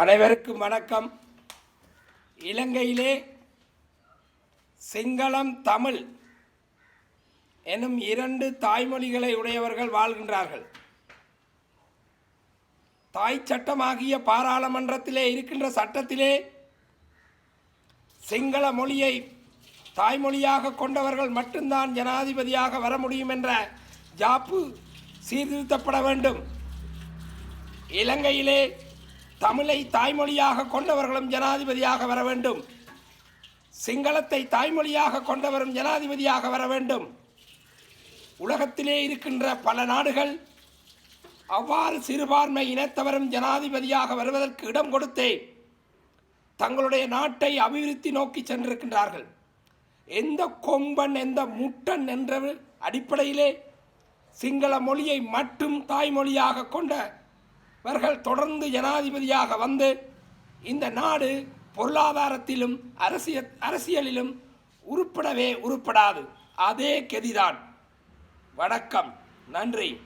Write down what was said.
அனைவருக்கும் வணக்கம். இலங்கையிலே சிங்களம் தமிழ் எனும் இரண்டு தாய்மொழிகளை உடையவர்கள் வாழ்கின்றார்கள். தாய் சட்டமாகிய பாராளுமன்றத்திலே இருக்கின்ற சட்டத்திலே சிங்கள மொழியை தாய்மொழியாக கொண்டவர்கள் மட்டும்தான் ஜனாதிபதியாக வர முடியும் என்ற ஜாப்பு சீர்திருத்தப்பட வேண்டும். இலங்கையிலே தமிழை தாய்மொழியாக கொண்டவர்களும் ஜனாதிபதியாக வர வேண்டும். சிங்களத்தை தாய்மொழியாக கொண்டவரும் ஜனாதிபதியாக வர வேண்டும். உலகத்திலே இருக்கின்ற பல நாடுகள் அவ்வாறு சிறுபான்மை இனத்தவரும் ஜனாதிபதியாக வருவதற்கு இடம் கொடுத்தே தங்களுடைய நாட்டை அபிவிருத்தி நோக்கி சென்றிருக்கின்றார்கள். எந்த கொம்பன் எந்த முட்டன் என்ற அடிப்படையிலே சிங்கள மொழியை மட்டும் தாய்மொழியாக கொண்ட இவர்கள் தொடர்ந்து ஜனாதிபதியாக வந்து இந்த நாடு பொருளாதாரத்திலும் அரசியல் அரசியலிலும் உருப்படவே உருப்படாது. அதே கெதிதான். வணக்கம். நன்றி.